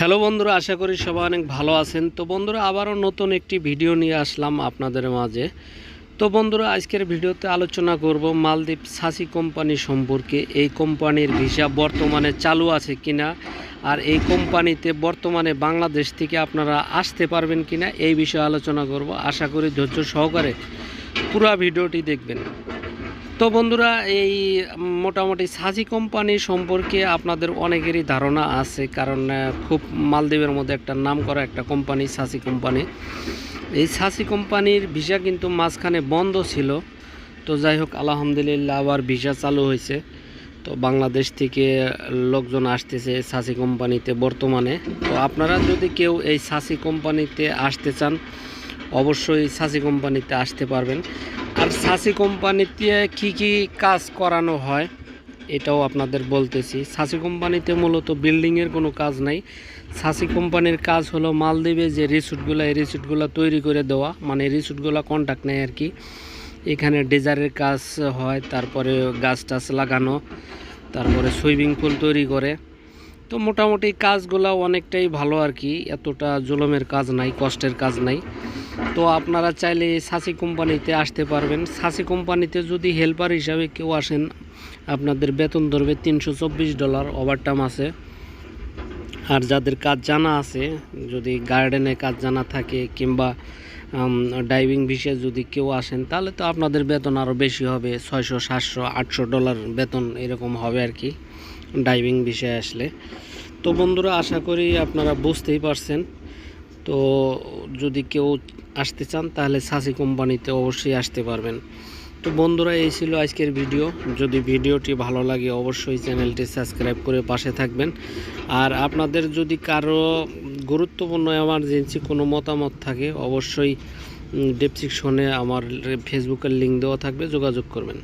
Hello বন্ধুরা, আশা করি সবাই অনেক ভালো আছেন। তো বন্ধুরা, আবারও নতুন একটি ভিডিও নিয়ে আসলাম আপনাদের মাঝে। তো বন্ধুরা, আজকের ভিডিওতে আলোচনা করব মালদ্বীপ সাসি কোম্পানি সম্পর্কে। এই কোম্পানির ভিসা বর্তমানে চালু আছে কিনা? আর এই কোম্পানিতে বর্তমানে বাংলাদেশ থেকে আপনারা আসতে পারবেন কিনা? এই বিষয়ে আলোচনা করব। আশা করি ধৈর্য সহকারে পুরো ভিডিওটি দেখবেন। তো বন্ধুরা, এই মোটামুটি সাজি কোম্পানি সম্পর্কে আপনাদের অনেকেরই ধারণা আছে, কারণ খুব মালদ্বীপের মধ্যে একটা নাম করা একটা কোম্পানি সাসি কোম্পানি। এই সাসি কোম্পানির ভিসা কিন্তু মাঝখানে বন্ধ ছিল। তো যাই হোক, আলহামদুলিল্লাহ আবার ভিসা চালু হয়েছে। তো বাংলাদেশ থেকে লোকজন আসতেছে সাসি কোম্পানিতে বর্তমানে। তো আপনারা যদি কেউ এই সাসি কোম্পানিতে আসতে চান, অবশ্যই সাসি কোম্পানিতে আসতে পারবেন। সাসি কোম্পানিতে কি কি কাজ করানো হয়, এটাও আপনাদের বলতেছি। সাসি কোম্পানিতে মূলত বিল্ডিংয়ের কোনো কাজ নাই। সাসি কোম্পানির কাজ হলো মালদ্বীপে যে রিসুটগুলো এই রিসুটগুলো তৈরি করে দেওয়া মানে রিসুটগুলো কন্ট্যাক্ট নেয় আর কি। এখানে ডেজারের কাজ হয়, তারপরে গাছ টাছ লাগানো, তারপরে সুইমিং পুল তৈরি করে। তো মোটামুটি কাজগুলো অনেকটাই ভালো আর কি। এতটা জুলমের কাজ নাই, কষ্টের কাজ নাই। তো আপনারা চাইলে সাসি কোম্পানিতে আসতে পারবেন। সাসি কোম্পানিতে যদি হেল্পার হিসাবে কেউ আসেন, আপনাদের বেতন ধরবে তিনশো চব্বিশ ডলার ওভারটাইম আছে। আর যাদের কাজ জানা আছে, যদি গার্ডেনে কাজ জানা থাকে কিংবা ডাইভিং বিষয়ে যদি কেউ আসেন, তাহলে তো আপনাদের বেতন আরও বেশি হবে, ছয়শো, সাতশো, আটশো ডলার বেতন এরকম হবে আর কি। ডাইভিং বিষয়ে আসলে। তো বন্ধুরা, আশা করি আপনারা বুঝতেই পারছেন। তো যদি কেউ আসতে চান, তাহলে সাসি কোম্পানিতে অবশ্যই আসতে পারবেন। তো বন্ধুরা, এই ছিল আজকের ভিডিও। যদি ভিডিওটি ভালো লাগে, অবশ্যই চ্যানেলটি সাবস্ক্রাইব করে পাশে থাকবেন। আর আপনাদের যদি কারও গুরুত্বপূর্ণ এমার্জেন্সি কোনো মতামত থাকে, অবশ্যই ডেসক্রিপশনে আমার ফেসবুকের লিঙ্ক দেওয়া থাকবে, যোগাযোগ করবেন।